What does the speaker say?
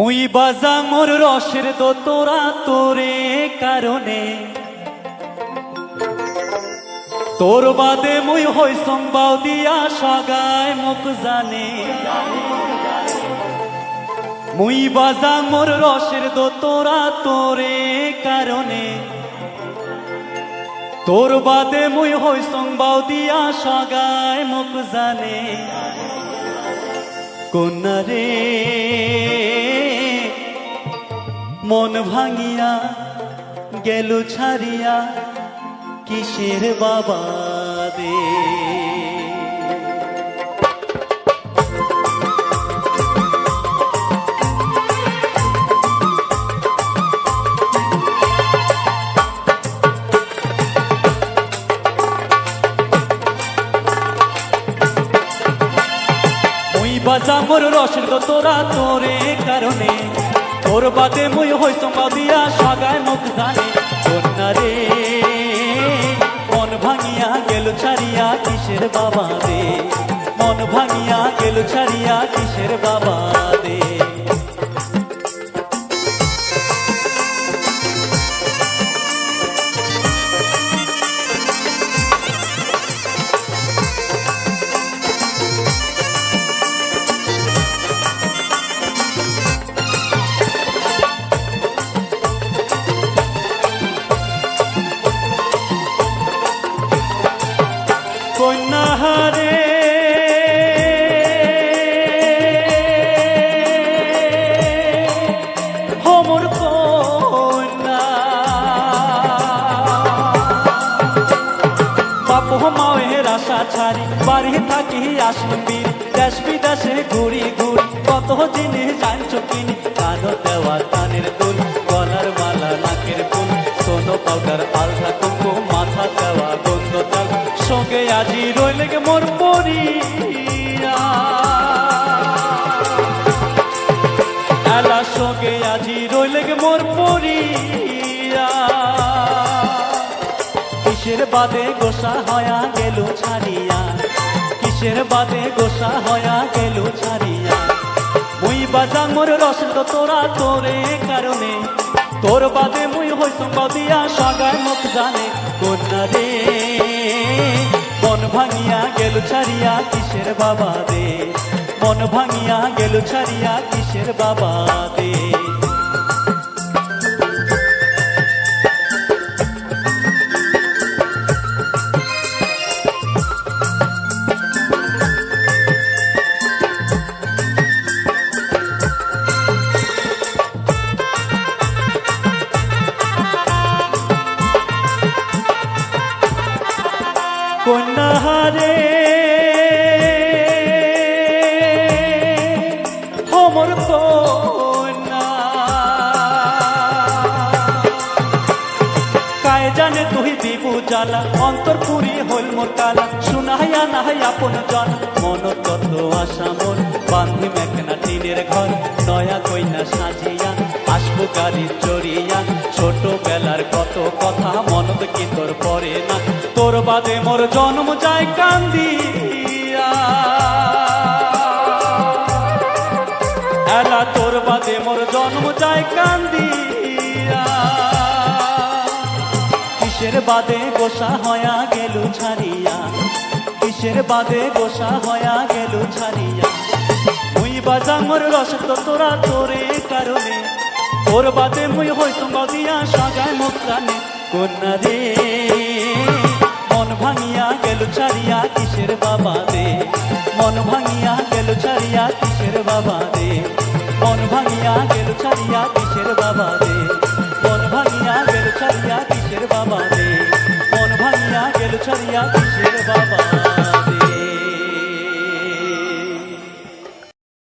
মুই বাজা মোর রসের দো তোরা কারণে। তোর বাদে মুই হই সম্বাও দিয়া সগায় মুখ জানে। মুই বাজা মোর রসের দো তোরা কারণে। তোর বাদে মুই হই সম্বাও দিয়া সগায় মুখ জানে। কন্যা রে? মন ভাঙিয়া গেল ছাড়িয়া কিসের বাবা দে বাজা মোর রসের তোরা তোরে কারণে। তোর বাদে মুই হই দিয়া সাগায় মুখ ধানে কন্যা রে, মন ভাঙিয়া গেল ছাড়িয়া কিসের বাবা রে? মন ভাঙিয়া গেল ছাড়িয়া কিসের বাবা রে? ছাড়ি বাড়ি থাকি আসবি দেশ বিদেশে ঘুরি ঘুরি, কত জিনিস জানছো কিনি। কানো দেওয়া কানের দুল, গলার মালা নাকের ফুল, সোনো পাউডার, আলতা কুমকুম, মাথা দেওয়া গন্ধ তাল সঙ্গে আজি রইলে গে মোর পরিয়া। এলা সঙ্গে আজি রইলে গে মোর পরিয়া। বাদে গোসা হয়া গেল ছাড়িয়া? কিসের বাদে গোসা হয়া গেল ছাড়িয়া? মুই বাজা মোর রস তো তোরা তোরে কারণে। তোর বাদে মুই হই দিয়া সাগায় মুখ জানে কন্যা রে। মন ভাঙিয়া গেল ছাড়িয়া কিসের বাবা দে? মন ভাঙিয়া গেল ছাড়িয়া কিসের বাবা দে? জ্বালা অন্তর পুরি হল মোর কালা শুনাইয়া নাহাই আপন জন মন কত আশা মন বান্ধি মেঘনা টিনের ঘর নয়া কইনা সাজিয়া, আসব গাড়ি চড়িয়া। ছোটবেলার কত কথা মনত কি তোর পরে না। তোর বাদে মোর জন্ম যায় কান্দিয়া। এলা তোর বাদে মোর জন্ম যায় কান্দিয়া। কিসের বাদে গোসা হয়া গেল ছাড়িয়া? কিসের বাদে গোসা হয়া গেল ছাড়িয়া? মুই বাজা মোর রস তো তোরা তোরে কারণে। তোর বাদে মুই হই দিয়া সাজায় মুখ জানে কন্যা রে, মন ভাঙিয়া গেল ছাড়িয়া কিসের বাবা দে মন ভাঙিয়া গেল ছাড়িয়া কিসের বাবা দে মন ভাঙিয়া গেল ছাড়িয়া কিসের বাবা দে গেল ছাড়িয়া কিসের বাবা দে